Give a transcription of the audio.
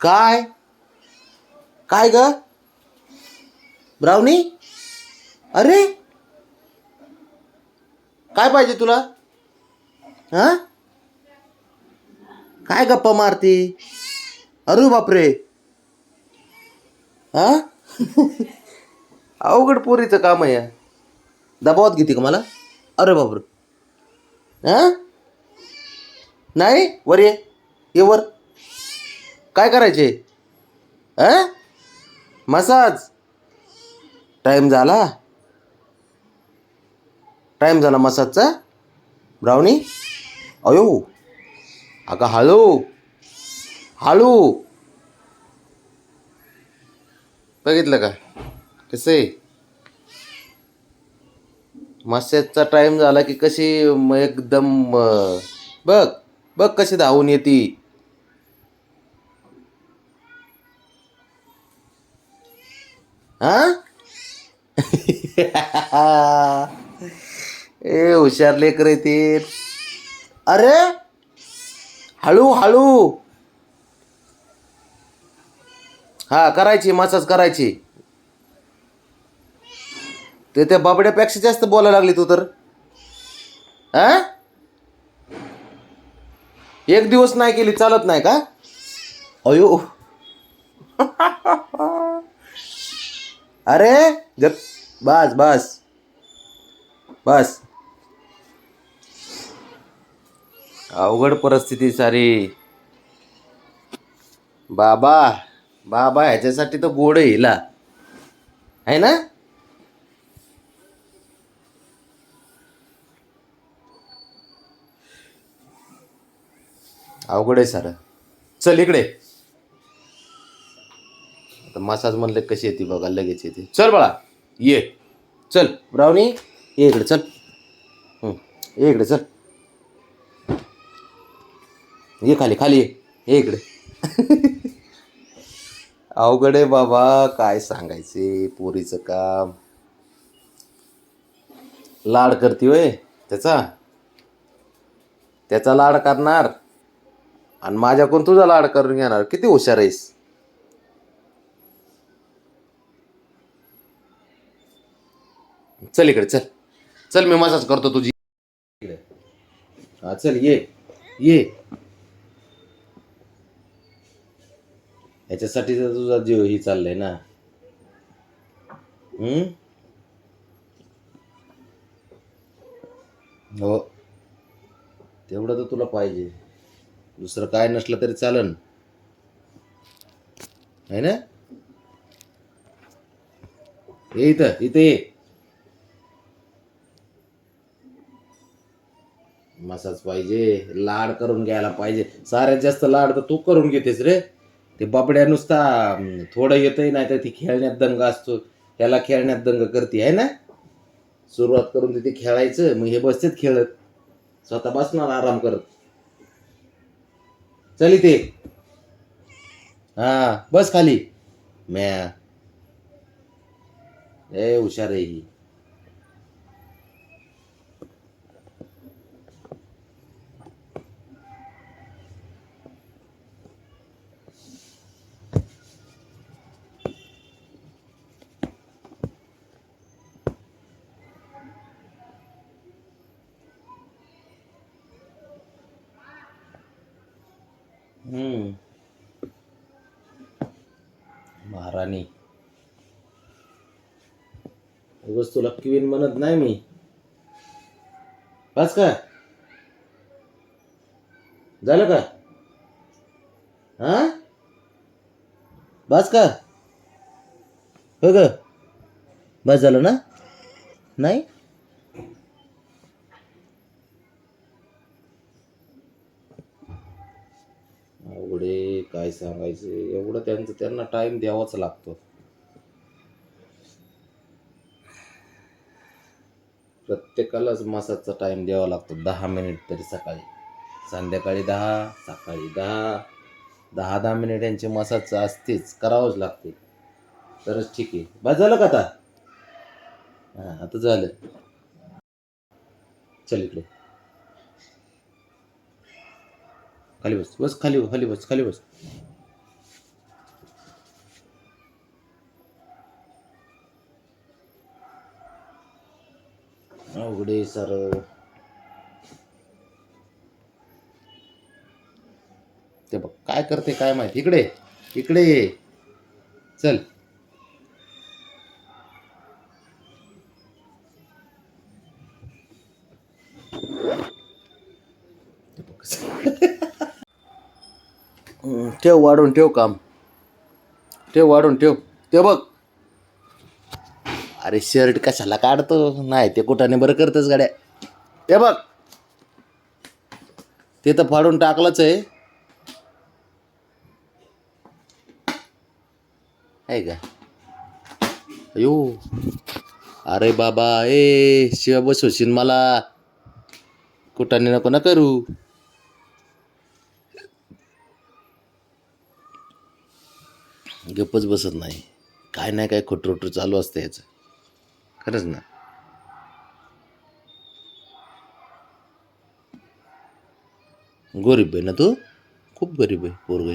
काय? काय ग? ब्राउनी? अरे? काय पाहिजे तुला? हा? काय गप्पा मारती? अरे बापरे. हा? अवघड पोरीचं काम आहे दबावत दबावात घेते का मला? अरे बापरे. हा? नाही? वर ये. ये वर. काय करायचे? अ? मसाज. टाईम झाला. टाईम झाला मसाजचा. ब्राउनी. अयो. अगं हळू हळू बघितलं का? कसं? आहे मसाजचा टाईम झाला की कशी एकदम बघ बघ कशी धावून येते. हा? ए हुशार लेकर ते. अरे हळू हळू. हा करायची मसाज करायची. ते त्या बाबड्यापेक्षा जास्त बोलायला लागली तू तर. हा? एक दिवस नाही केली चालत नाही का? अयो. अरे गप. बस बस. बस. अवघड परिस्थिती सारी. बाबा बाबा ह्याच्यासाठी तर गोड हिला. आहे ना? अवघड आहे सारं. चल इकडे. मसाज म्हणलं कशी येते बघा लगेच येते. चल बाळा ये. चल ब्राऊनी ये इकडे चल. ये इकडे चल. ये खाली खाली ये. ये इकडे. अवघड आहे बाबा काय सांगायचे पोरीचं काम. लाड करते होय त्याचा. त्याचा लाड करणार. आणि माझ्याकडून तुझा लाड करून घेणार. किती हुशार आहेस. चल इकडे चल. चल मी मसाज करतो तुझी. इकडे. हा चल ये. ये. ह्याच्यासाठी तर तुझा जीव ही चाललाय ना. हम्म? हो. तेवढं तर तुला पाहिजे. दुसरं काय नसलं तरी चालन. आहे ना? ये इथं इथं ये. मसाज पाहिजे लाड करून घ्यायला पाहिजे. साऱ्यात जास्त लाड तर तू करून घेतेस रे. ते बाबड्या नुसता थोडं येतही नाही तर ती खेळण्यात दंग असतो. त्याला खेळण्यात दंग करते आहे ना? सुरुवात करून तिथे खेळायचं मग हे बसतेच खेळत. स्वतः बसणार आराम करत. चल इथे. हा बस खाली. म्या. ए हुशार आहे ही. हम्म. महाराणी. उगाच तुला क्वीन म्हणत नाही मी. बस का? झालं का? हा? बस का? हो ग. बस झालं ना? नाही? अवघडे काय सांगायचे? एवढं त्यांचं त्यांना टाइम द्यावाच लागतो. प्रत्येकालाच मसाजचा टाइम द्यावा लागतो. दहा मिनिट तरी सकाळी. संध्याकाळी दहा सकाळी दहा. दहा दहा मिनिट यांचे मसाज असतेच. करावंच लागते. तरच ठीक आहे. बस झालं का आता? हां आता झालं. चल इकडे. खाली बस बस खाली खाली बस खाली बस अवघडे सर ते बघ काय करते काय माहिती? इकडे इकडे चल. ठेव वाढून ठेव काम. ठेव वाढून ठेव. ते बघ. अरे शर्ट कशाला काढतो? नाही ते कुठाने बरं करतच गाड्या. ते बघ. ते तर फाडून टाकलंच आहे. आहे का? अयो. अरे बाबा ए शिवा बसवशील मला. कुठाने नको ना करू? गप्पच बसत नाही. काय नाही काय खोटरोटर चालू असतं याचं. खरंच ना? गरीब आहे ना तू? खूप गरीब आहे पोरग